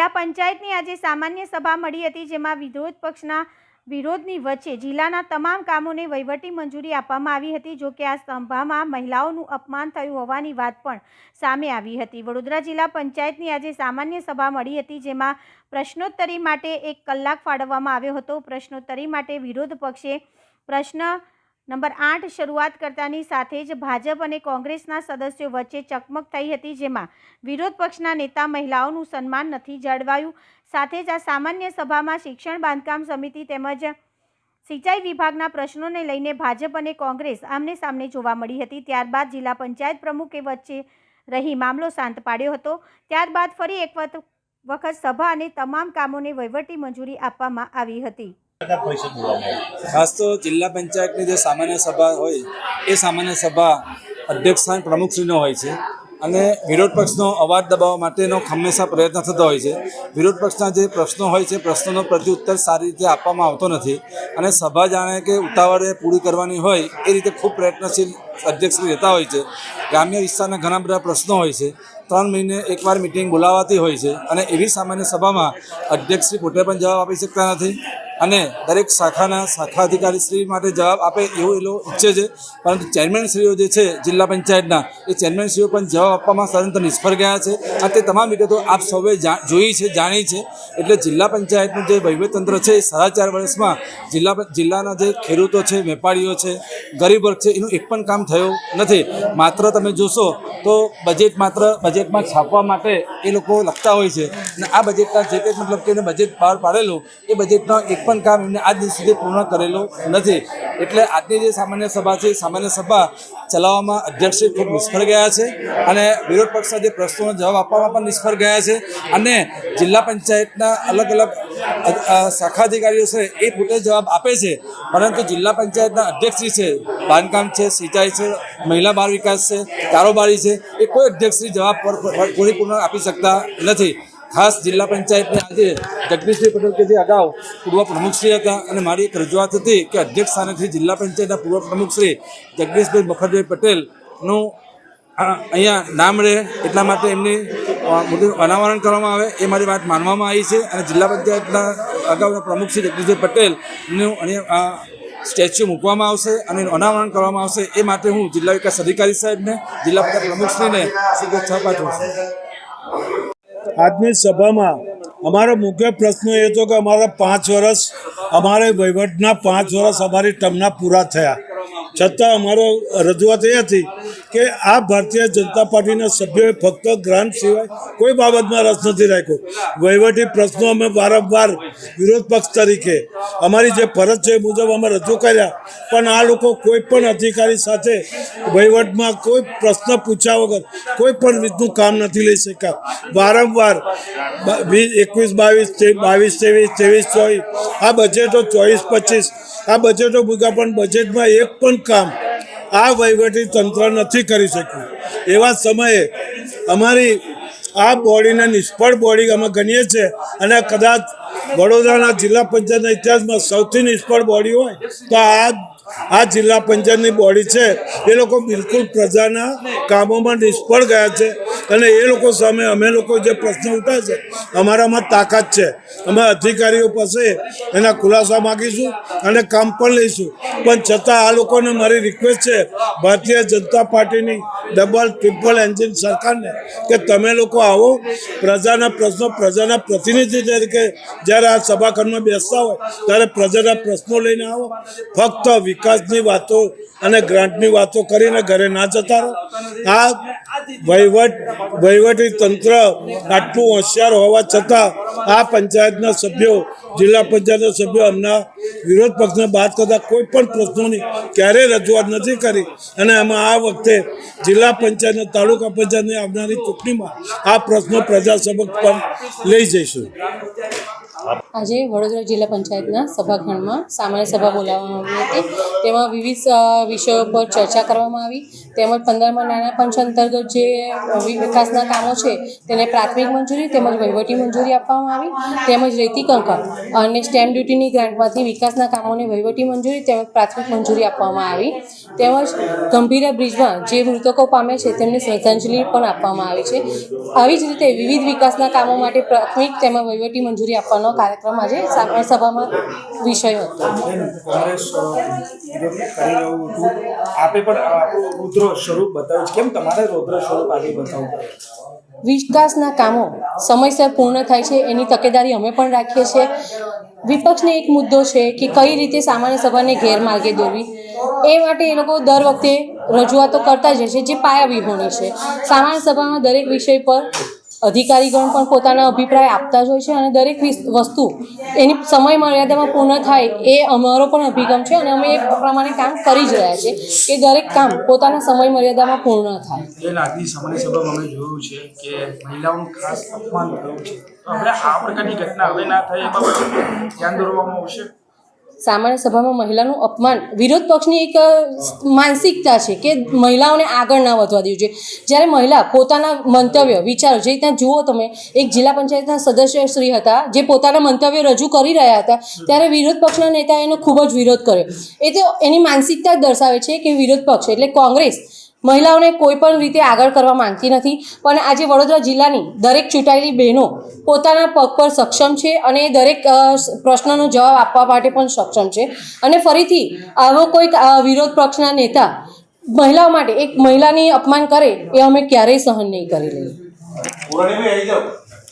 જિલ્લા પંચાયતની આજે સામાન્ય સભા મળી હતી, જેમાં વિરોધ પક્ષના વિરોધની વચ્ચે જિલ્લાના તમામ કામોને વહીવટી મંજૂરી આપવામાં આવી હતી, જો કે આ સભામાં મહિલાઓનું અપમાન થયું હોવાની વાત પણ સામે આવી હતી. વડોદરા જિલ્લા પંચાયતની આજે સામાન્ય સભા મળી હતી, જેમાં પ્રશ્નોત્તરી માટે એક કલાક ફાળવવામાં આવ્યો હતો. પ્રશ્નોત્તરી માટે વિરોધ પક્ષે પ્રશ્ન નંબર આઠ શરૂઆત કરતાની સાથે જ ભાજપ અને કોંગ્રેસના સદસ્યો વચ્ચે ચકમક થઈ હતી, જેમાં વિરોધ પક્ષના નેતા મહિલાઓનું સન્માન નથી જળવાયું. સાથે જ આ સામાન્ય સભામાં શિક્ષણ બાંધકામ સમિતિ તેમજ સિંચાઈ વિભાગના પ્રશ્નોને લઈને ભાજપ અને કોંગ્રેસ આમને સામને જોવા મળી હતી. ત્યારબાદ જિલ્લા પંચાયત પ્રમુખે વચ્ચે રહી મામલો શાંત પાડ્યો હતો. ત્યારબાદ ફરી એક વખત સભા અને તમામ કામોને વહીવટી મંજૂરી આપવામાં આવી હતી. ખાસ તો જિલ્લા પંચાયતની જે સામાન્ય સભા હોય, એ સામાન્ય સભા અધ્યક્ષ સ્થાન પ્રમુખશ્રીનો હોય છે. અને વિરોધ પક્ષનો અવાજ દબાવવા માટેનો હંમેશા પ્રયત્ન થતો હોય છે. વિરોધ પક્ષના જે પ્રશ્નો હોય છે, પ્રશ્નોનો પ્રત્યુત્તર સારી રીતે આપવામાં આવતો નથી. અને સભા જાણે કે ઉતાવળે પૂરી કરવાની હોય, એ રીતે ખૂબ પ્રયત્નશીલ અધ્યક્ષશ્રી રહેતા હોય છે. ગ્રામ્ય વિસ્તારના ઘણા બધા પ્રશ્નો હોય છે. ત્રણ મહિને એકવાર મિટિંગ બોલાવાતી હોય છે. અને એવી સામાન્ય સભામાં અધ્યક્ષશ્રી પોતે પણ જવાબ આપી શકતા નથી. અને દરેક શાખાના શાખા અધિકારી શ્રી માટે જવાબ આપે એવું એ લોકો ઈચ્છે છે. પરંતુ ચેરમેનશ્રીઓ જે છે, જિલ્લા પંચાયતના, એ ચેરમેનશ્રીઓ પણ જવાબ આપવામાં સદંતર નિષ્ફળ ગયા છે. આ તે તમામ વિગતો આપ સૌએ જોઈ છે, જાણી છે. એટલે જિલ્લા પંચાયતનું જે વહીવટતંત્ર છે, એ સાડા ચાર વર્ષમાં જિલ્લા જિલ્લાના જે ખેડૂતો છે, વેપારીઓ છે, ગરીબ વર્ગ છે, એનું એક પણ કામ થયું નથી. માત્ર તમે જોશો તો બજેટ માત્ર બજેટમાં છાપવા માટે એ લોકો લખતા હોય છે. અને આ બજેટના જે કંઈ મતલબ કે એને બજેટ બહાર પાડેલું, એ બજેટનો એક પણ કામ એમને આજ દિવસ સુધી પૂર્ણ કરેલું નથી. એટલે આજની જે સામાન્ય સભા છે, સામાન્ય સભા ચલાવવામાં અધ્યક્ષે ખૂબ નિષ્ફળ ગયા છે અને વિરોધ પક્ષના જે પ્રશ્નોનો જવાબ આપવામાં પણ નિષ્ફળ ગયા છે. અને જિલ્લા પંચાયતના અલગ અલગ શાખા અધિકારીઓ છે, એ પોતે જવાબ આપે છે. પરંતુ જિલ્લા પંચાયતના અધ્યક્ષશ્રી છે, બાંધકામ છે, સિંચાઈ છે, મહિલા બાળ વિકાસ છે, કારોબારી છે, એ કોઈ અધ્યક્ષશ્રી જવાબ પર- પર- આપી શકતા નથી. ખાસ જિલ્લા પંચાયતને આજે જગદીશભાઈ પટેલ કે જે અગાઉ પૂર્વ પ્રમુખશ્રી હતા અને મારી એક રજૂઆત હતી કે અધ્યક્ષ સ્થાનેથી જિલ્લા પંચાયતના પૂર્વ પ્રમુખશ્રી જગદીશભાઈ મખરભાઈ પટેલનું અહીંયા નામ રહે એટલા માટે એમની બધું અનાવરણ કરવામાં આવે, એ મારી વાત માનવામાં આવી છે. અને જિલ્લા પંચાયતના અગાઉના પ્રમુખ શ્રી જગદીશભાઈ પટેલનું અહીંયા સ્ટેચ્યુ મૂકવામાં આવશે અને અનાવરણ કરવામાં આવશે. એ માટે હું જિલ્લા વિકાસ અધિકારી સાહેબને, જિલ્લા પંચાયત પ્રમુખશ્રીને શુભેચ્છા આજની સભામાં અમારો મુખ્ય પ્રશ્ન એ હતો કે અમારા પાંચ વર્ષ, અમારે વહીવટના પાંચ વર્ષ અમારી ટર્મના પૂરા થયા. છતાં અમારો રજૂઆત એ હતી કે આ ભારતીય જનતા પાર્ટીના સભ્યોએ ફક્ત ગ્રાન્ટ સિવાય કોઈ બાબતમાં રસ નથી રાખ્યો. વહીવટી પ્રશ્નો અમે વારંવાર વિરોધ પક્ષ તરીકે, અમારી જે ફરજ છે એ મુજબ અમે રજૂ કર્યા. પણ આ લોકો કોઈ પણ અધિકારી સાથે વહીવટમાં કોઈ પ્રશ્ન પૂછ્યા વગર કોઈ પણ રીતનું કામ નથી લઈ શક્યા. વારંવાર વીસ, એકવીસ, બાવીસ બાવીસ, ત્રેવીસ ત્રેવીસ, ચોવીસ, આ બજેટો ચોવીસ, પચીસ, આ બજેટો ભૂગા પણ બજેટમાં એક પણ કામ આ વહીવટી તંત્ર નથી કરી શક્યું. એવા સમયે અમારી આ બોડીને નિષ્ફળ બોડી અમે ગણીએ છીએ અને કદાચ વડોદરાના જિલ્લા પંચાયતના ઇતિહાસમાં સૌથી નિષ્ફળ બોડી હોય તો આ આ જિલ્લા પંચાયતની બોડી છે. એ લોકો બિલકુલ પ્રજાના કામોમાં નિષ્ફળ ગયા છે. અને એ લોકો સામે અમે લોકો જે પ્રશ્ન ઉઠાવે છે, અમારામાં તાકાત છે. અમે અધિકારીઓ પાસે એના ખુલાસા માગીશું અને કામ પણ લઈશું. પણ છતાં આ લોકોને મારી રિક્વેસ્ટ છે, ભારતીય જનતા પાર્ટીની ડબલ ટ્રિપલ એન્જિન સરકારને કે તમે લોકો આવો, પ્રજાના પ્રશ્નો, પ્રજાના પ્રતિનિધિ તરીકે જ્યારે આ સભાખંડમાં બેસતા હોય, ત્યારે પ્રજાના પ્રશ્નો લઈને આવો. ફક્ત વિકાસની વાતો અને ગ્રાન્ટની વાતો કરીને ઘરે ના જતા રહો. આ વહીવટ વહીવટી તંત્ર આટલું હોશિયાર હોવા છતાં આ પંચાયતના સભ્યો, જિલ્લા પંચાયતના સભ્યો એમના વિરોધ પક્ષને બાદ કરતા કોઈ પણ પ્રશ્નોની ક્યારેય રજૂઆત નથી કરી. અને એમાં આ વખતે જિલ્લા પંચાયત તાલુકા પંચાયતની આવનારી ચૂંટણીમાં આ પ્રશ્નો પ્રજા સમક્ષ પણ લઈ જઈશું. આજે વડોદરા જિલ્લા પંચાયતના સભાખંડમાં સામાન્ય સભા બોલાવવામાં આવી હતી. તેમાં વિવિધ વિષયો પર ચર્ચા કરવામાં આવી. તેમજ પંદરમાં નાના પંચ અંતર્ગત જે વિકાસના કામો છે, તેને પ્રાથમિક મંજૂરી તેમજ વહીવટી મંજૂરી આપવામાં આવી. તેમજ રેતી કંકર અને સ્ટેમ્પ ડ્યુટીની ગ્રાન્ટમાંથી વિકાસના કામોને વહીવટી મંજૂરી તેમજ પ્રાથમિક મંજૂરી આપવામાં આવી. તેમજ ગંભીરા બ્રિજમાં જે મૃતકો પામે છે, તેમને શ્રદ્ધાંજલિ પણ આપવામાં આવી છે. આવી જ રીતે વિવિધ વિકાસના કામો માટે પ્રાથમિક તેમજ વહીવટી મંજૂરી આપવાનો કાર્યક્રમ આજે સા- સભામાં વિષય હતો. આપે પણ રુદ્ર સ્વરૂપ બતાવ્યું છે. કેમ તમારે રુદ્ર સ્વરૂપ આજે બતાવવું વિકાસના કામો સમયસર પૂર્ણ થાય છે. એની તકેદારી અમે પણ રાખીએ છીએ. વિપક્ષને એક મુદ્દો છે કે કઈ રીતે સામાન્ય સભાને ગેરમાર્ગે દોરવી. એ માટે એ લોકો દર વખતે રજૂઆતો કરતા જ છે જે પાયા વિહોણી છે. સામાન્ય સભામાં દરેક વિષય પર અધિકારીગણ પણ પોતાના અભિપ્રાય આપતા જ હોય છે અને દરેક વસ્તુ એની સમય મર્યાદામાં પૂર્ણ થાય એ અમારો પણ અભિગમ છે અને અમે એ પ્રમાણે કામ કરી જ રહ્યા છીએ કે દરેક કામ પોતાના સમય મર્યાદામાં પૂર્ણ થાય. બેન આજની સામાન્ય સભામાં અમે જોયું છે કે મહિલાઓનું ખાસ અપમાન થયું છે. આ પ્રકારની ઘટના હવે ના થાય એ બાબતે ધ્યાન દોરવામાં આવશે? સામાન્ય સભામાં મહિલાનું અપમાન વિરોધ પક્ષની એક માનસિકતા છે કે મહિલાઓને આગળ ના વધવા દેવું જોઈએ. જ્યારે મહિલા પોતાના મંતવ્ય વિચારો જે ત્યાં જુઓ તમે એક જિલ્લા પંચાયતના સદસ્ય શ્રી હતા જે પોતાના મંતવ્ય રજૂ કરી રહ્યા હતા ત્યારે વિરોધ પક્ષના નેતાએ એનો ખૂબ જ વિરોધ કર્યો. એ તો એની માનસિકતા જ દર્શાવે છે કે વિરોધ પક્ષ એટલે કોંગ્રેસ મહિલાઓને કોઈ પણ રીતે આગળ કરવા માંગતી નથી. પણ આજે વડોદરા જિલ્લાની દરેક ચૂંટાયેલી બહેનો પોતાના પગ પર સક્ષમ છે અને દરેક પ્રશ્નનો જવાબ આપવા માટે પણ સક્ષમ છે. અને ફરીથી, આવો કોઈક વિરોધ પક્ષના નેતા મહિલાઓ માટે એક મહિલાની અપમાન કરે એ અમે ક્યારેય સહન નહીં કરી લઈએ